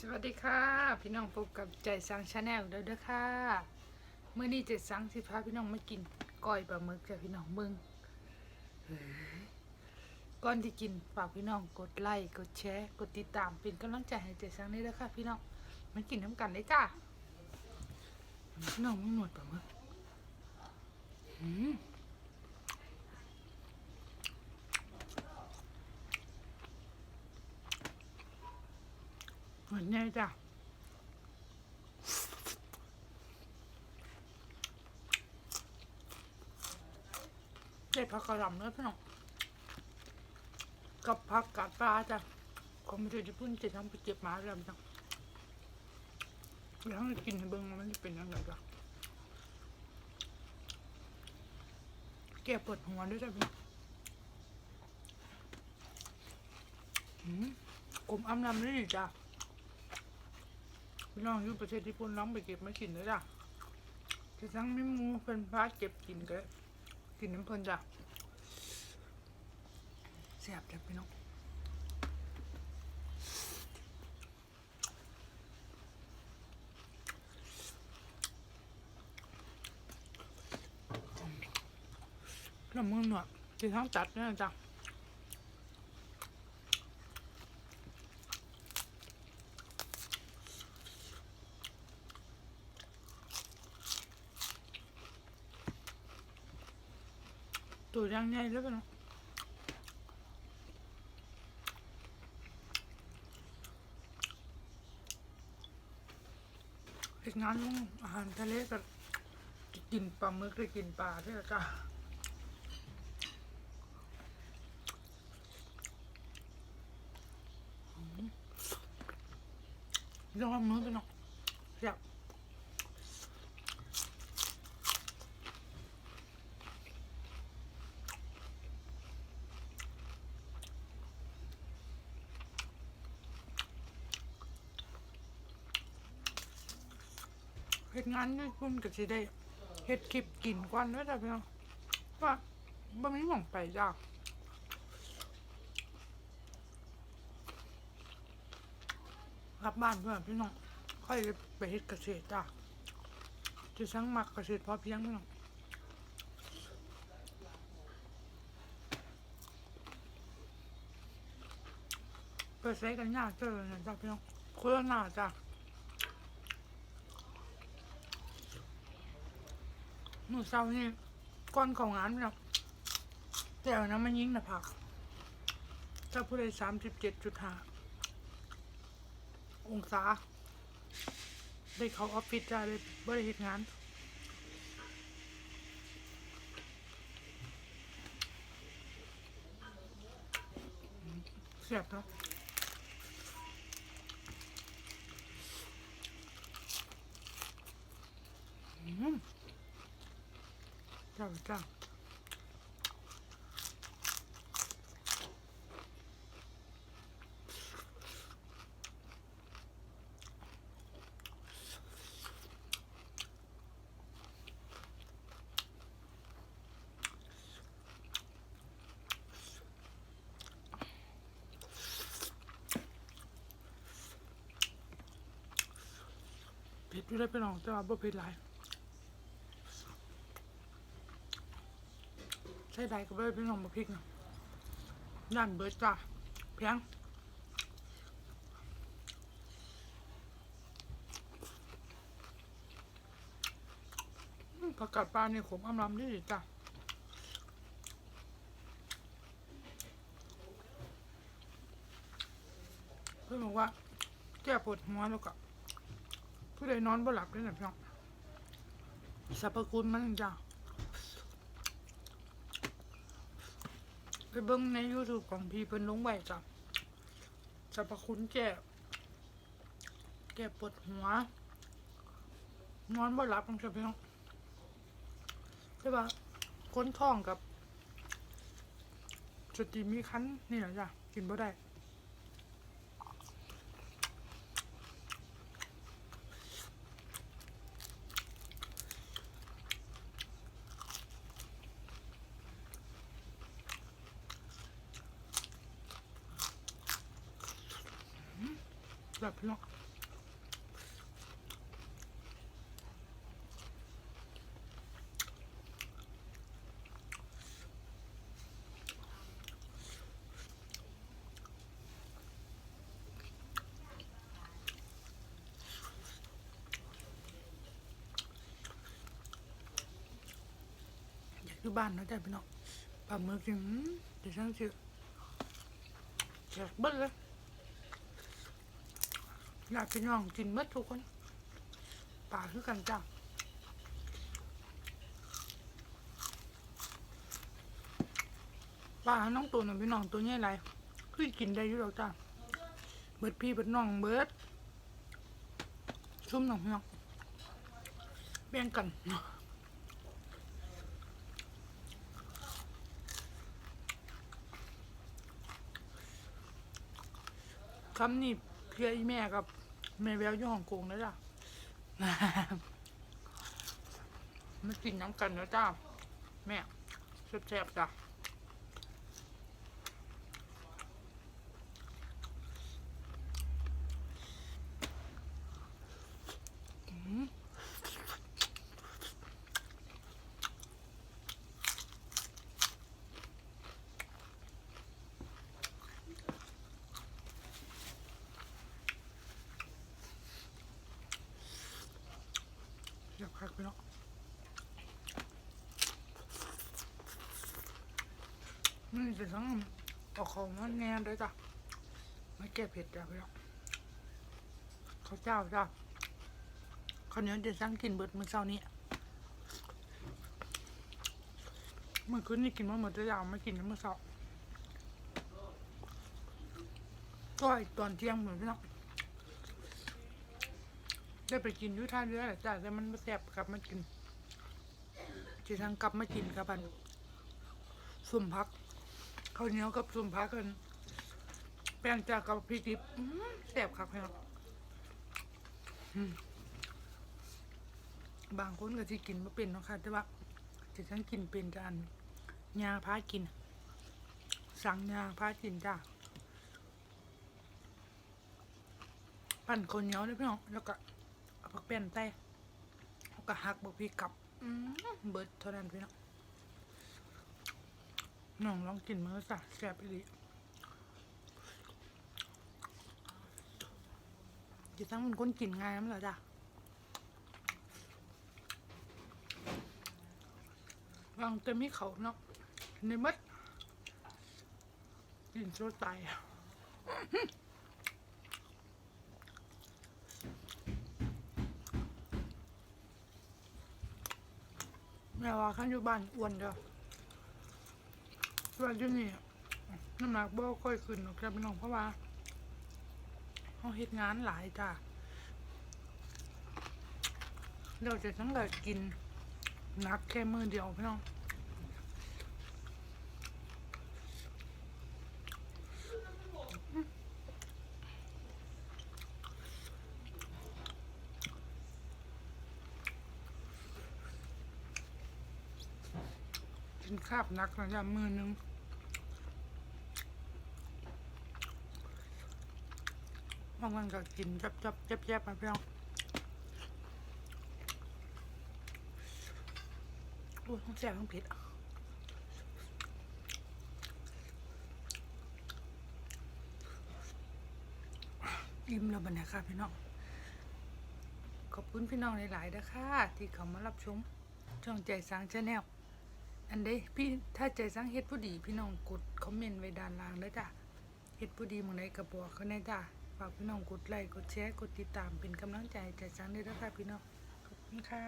สวัสดีค่ะ พี่น้องพบกับใจสังชาแนลเด้อเด้อค่ะเมื่อนี้เจ็ดสังสิพาพี่น้องมากินก้อยปลาหมึกจ้ะพี่น้องมึงก่อนที่กินฝากพี่น้องกดไลค์กดแชร์กดติดตามเป็นกำลังใจให้ใจสังนี่เด้อค่ะ พี่น้องมันกินน้ำกันเลยจ้าพี่น้องมึงหนวดปลาหมึกอืม เหมือนไงจ้ะได้ผักกระหล่ำแล้วพี่น้องกับผักกาดปลาจ้ะของไม่ใช่ญี่ปุ่นจะทำไปเก็บมาแล้วพี่น้องแล้วกินให้เบิ้งมันจะเป็นยังไงจ้ะแกปวดหัวด้วยจ้ะพี่น้องอืมกลมอ้ำลำนี่จ้ะ พี่น้องอยู่ประเทศญี่ปุ่นน้องไปเก็บมากินเลยจ้ะจะทั้งไม่มูเป็นพาเก็บกินก็กินน้ำเพลินจ้ะแซ่บจ้ะพี่น้องน้ำมือหนวดกินทั้งจัดเนี่ยจ้ะ ตัวยังไงแล้วพี่น้องเฮ็ดงานลงอาหารทะเลก็กินปลาหมึกได้กินปลาด้วยจ้ะยอมมือพี่น้องอยาก เฮ็ดงานนี่คุณก็สิได้เฮ็ดคลิปกินก่อนด้อจ้ะพี่น้องว่าบ่มีหม่องไปจ้ะกลับบ้านเพื่อนพี่น้องค่อยไปเฮ็ดเกษตรจ้ะจะสั่งมักเกษตรพอเพียงพี่น้องไปใช้กันยากเจอนะจ้ะพี่น้องโคโรนาจ้ะ หนูเศร้านี่ก้อนของงานนี่ยแต่น้ำมันยิ่งนะผัก ถ้าผู้ใดสามสิบเจ็ดจุดห้าองศา ได้เขาออฟฟิศจ้าเลยบริเหตุงานเสียบครับอืม จ้าจ้าเผ็ดอยู่ได้ไปลองแต่ว่าบ่เผ็ดหลาย ใช่ได้ก็ไม่เป็นหอมมะพริกนะนั่นเบิร์ดจ้ะเพียงผักกาดปลาเนี่ยขมอำลำดีจ้ะเพื่อนบอกว่า แก้ปวดหัวแล้วก็ผู้ใดนอนบ่หลับได้วยนะพี่น้องสรรพคุณมันจ้ะ ไป เบิ้งใน YouTube ของพี่เพิ่นลงไว้จ้ะสรรพคุณแก่แก่ปวดหัว นอนบ่หลับจังจะเพี่น้องใช่ปะค้นท้องกับสติมีคันนี่แหละจ้ะ กินบ่ได้ แบบนาะทีบ้านนะจ๊ะพี่น้องปลาหมือกยังจะช่างชื่อแจกเบิ้ลเลย อยากพี่น้องกินเบิ้ทุกคนปลาคือกันจ้ะปลาน้องตัวหนึ่งพี่น้องตัวใหญ่ไรคือกินได้อยู่หรอกจ้ะเบิดพี่เบิดน้องเบิดชุ่มหนองพี่น้องแบ่งกันคำนี้ เพียอีแม่กับแม่แววอยู่ฮ่องกงแล้วจ้ะมากินน้ำกันแล้วจ้า แม่แซ่บๆจ้ะอืมอยากพักไปเนาะ นี่จะทั้งเอาของมันแน่ด้วยจ้ะไม่แก้เผ็ดจ้ะพี่น้องข้าวเจ้าจ้ะข้าวเหนียวเดี๋ยวสั่งกินเบิดมื้อเช้านี้เมื่อคืนนี่กินมาหมดแล้วยางไม่กินน้ำมื้อเช้าก็อีกตอนเที่ยงเหมือนพี่น้องได้ไปกินยุท่าเรือแหละจ้ะแต่มันไม่แซ่บกลับมากินจีทางกลับมากินกับอันสุ่มพัก ข้าวเหนียวกับสุ่มพักกันแป้งจากกับพริกดิบอื้อแซ่บครับพี่น้องอืมบางคนก็ที่กินไม่เป็นเนาะค่ะแต่ว่าจีทางกินเป็นจานยาพากิน สั่งยาพากินจ้าปั่นข้าวเหนียวเลยพี่น้องแล้วก็เอาผักเป็นใส่แล้วก็หักบกพีกลับอืมเบิดเท่านั้นพี่น้อง น้องลองกินมื้อจ้ะแซ่บอีหลีจะตั้งมันคนกินง่ายมั้งเหรอจ้ะวางเต็มให้เขาเนาะในมัดกินโซตายอะแม่ว่าข้างอยู่บ้านอ้วนเด้อ ส่วนอยู่นี่น้ำหนักบ่ค่อยขึ้นหรอกจ้ะพี่น้องเพราะว่าเขาเฮ็ดงานหลายจ้ะเราจะทั้งแต่กินนักแค่มือเดียวพี่น้อง กินคาบนักนะจ้ะมือหนึงบางวันก็กินจับจับๆแยบๆมาพี่น้องโอ้ยต้องแซ่บต้องเผ็ดอิ่มแล้วบรรยากาศพี่น้อง ขอบคุณพี่น้องหลายๆนะคะที่เขามารับชมช่องใจสางชาแนล อันใดพี่ถ้าใจสร้างเฮ็ดผู้ดี พี่น้องกดคอมเมนต์ไว้ด้านล่างเด้จ้ะเฮ็ดผู้ดีหมื้องใดก็บอกเขาแน่จ้ะฝากพี่น้องกดไลค์กดแชร์กดติดตามเป็นกำลังใจใจสร้างด้วยนะคะพี่น้องขอบคุณค่ะ